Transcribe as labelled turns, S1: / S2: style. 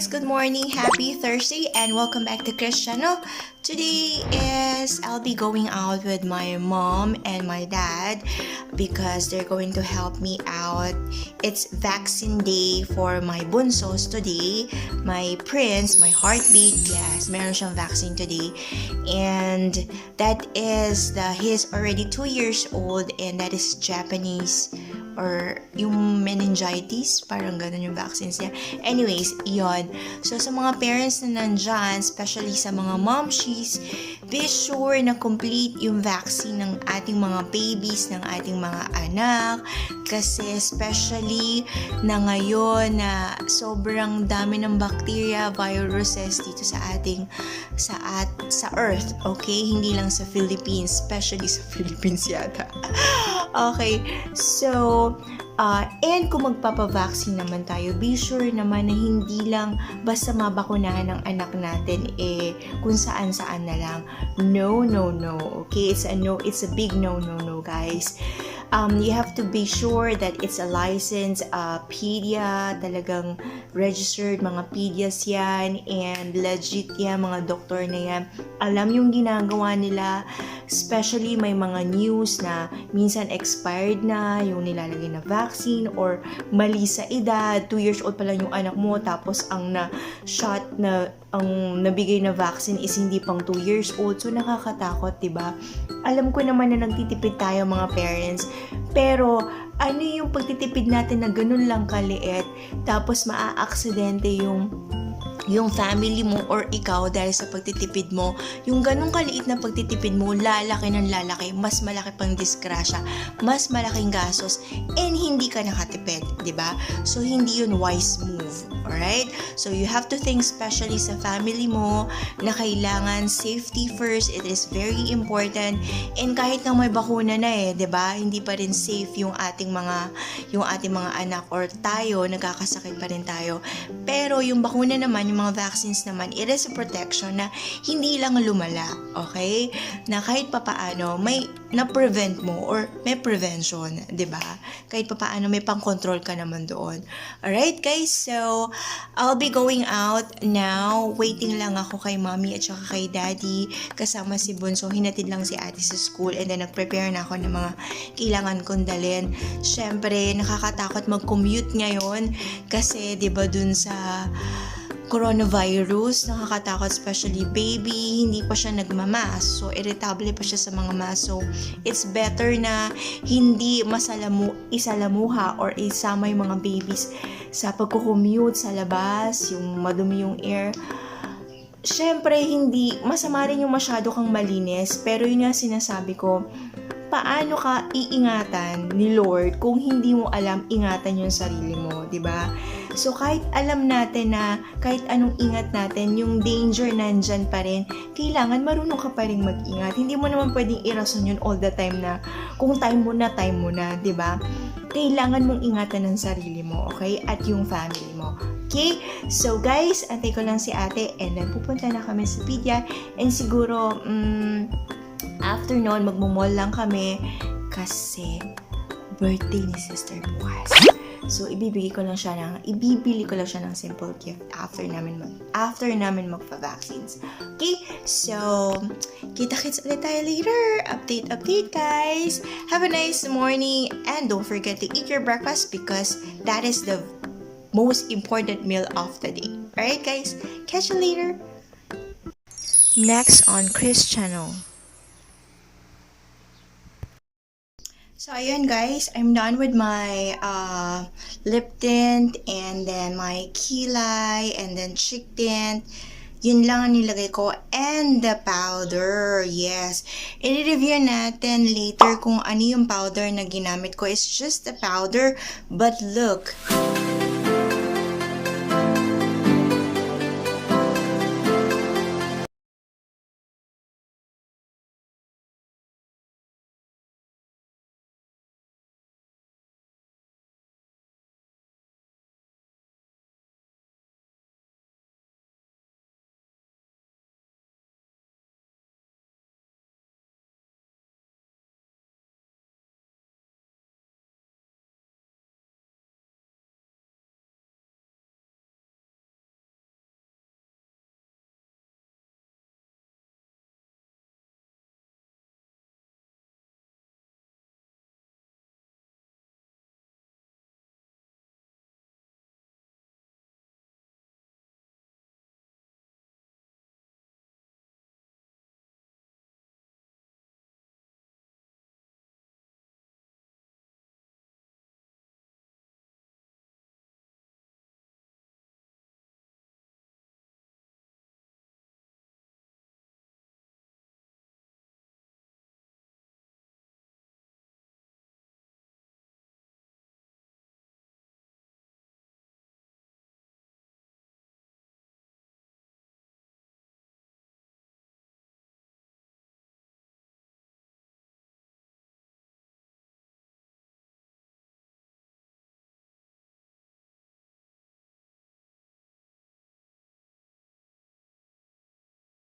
S1: guys, good morning, happy Thursday, and welcome back to Chris channel. Today is I'll be going out with my mom and my dad because they're going to help me out. It's vaccine day for my bunsos today. My prince, my heartbeat, yes, meron siyang vaccine today. And that is the he's already two years old and that is Japanese or yung meningitis, parang ganun yung vaccines niya. Anyways, yon. So, sa mga parents na nandyan, especially sa mga momshies, be sure na complete yung vaccine ng ating mga babies, ng ating mga anak. Kasi especially na ngayon na sobrang dami ng bacteria, viruses dito sa ating sa at sa earth, okay? Hindi lang sa Philippines, especially sa Philippines yata. Okay. So, uh, and kung magpapavaccine naman tayo, be sure naman na hindi lang basta mabakunahan ng anak natin eh kung saan-saan na lang. No, no, no. Okay? It's a no, it's a big no, no, no, guys. Um, you have to be sure that it's a licensed uh, pedia, talagang registered mga pedias yan, and legit yan, mga doktor na yan. Alam yung ginagawa nila, especially may mga news na minsan expired na yung nilalagay na vaccine or mali sa edad, 2 years old pa lang yung anak mo, tapos ang na shot na ang nabigay na vaccine is hindi pang 2 years old. So, nakakatakot, ba? Alam ko naman na nagtitipid tayo mga parents, pero ano yung pagtitipid natin na ganun lang kaliit, tapos maa-aksidente yung yung family mo or ikaw dahil sa pagtitipid mo, yung ganong kaliit na pagtitipid mo, lalaki ng lalaki, mas malaki pang disgrasya, mas malaking gastos, and hindi ka nakatipid, di ba? So, hindi yun wise move, alright? So, you have to think especially sa family mo na kailangan safety first, it is very important, and kahit na may bakuna na eh, di ba? Hindi pa rin safe yung ating mga, yung ating mga anak or tayo, nagkakasakit pa rin tayo. Pero yung bakuna naman, yung mga vaccines naman, it is a protection na hindi lang lumala, okay? Na kahit papaano, may na-prevent mo or may prevention, ba? Kahit papaano, may pang-control ka naman doon. Alright, guys? So, I'll be going out now. Waiting lang ako kay mommy at saka kay daddy. Kasama si Bunso. Hinatid lang si ate sa school and then nag-prepare na ako ng mga kailangan kong dalhin. Siyempre, nakakatakot mag-commute ngayon kasi, di ba, dun sa coronavirus, nakakatakot especially baby, hindi pa siya nagmamas. So, irritable pa siya sa mga mask. So, it's better na hindi masalamu, isalamuha or isama yung mga babies sa pagkukommute sa labas, yung madumi yung air. Siyempre, hindi, masama rin yung masyado kang malinis, pero yun nga sinasabi ko, paano ka iingatan ni Lord kung hindi mo alam ingatan yung sarili mo, 'di ba? So kahit alam natin na kahit anong ingat natin, yung danger nandyan pa rin, kailangan marunong ka pa rin mag-ingat. Hindi mo naman pwedeng irason yun all the time na kung time mo na, time mo na, 'di ba? Kailangan mong ingatan ng sarili mo, okay? At yung family mo. Okay? So guys, antay ko lang si ate and then pupunta na kami sa Pedia and siguro, mm, after noon, magmumall lang kami kasi birthday ni sister bukas. So, ibibigay ko lang siya ng, ibibili ko lang siya ng simple gift after namin mag, after namin magpa-vaccines. Okay? So, kita-kits ulit tayo later. Update, update, guys. Have a nice morning and don't forget to eat your breakfast because that is the most important meal of the day. Alright, guys? Catch you later. Next on Chris channel. So, ayun guys, I'm done with my uh, lip tint and then my kilay and then cheek tint. Yun lang ang nilagay ko. And the powder, yes. I-review natin later kung ano yung powder na ginamit ko. It's just a powder, but look,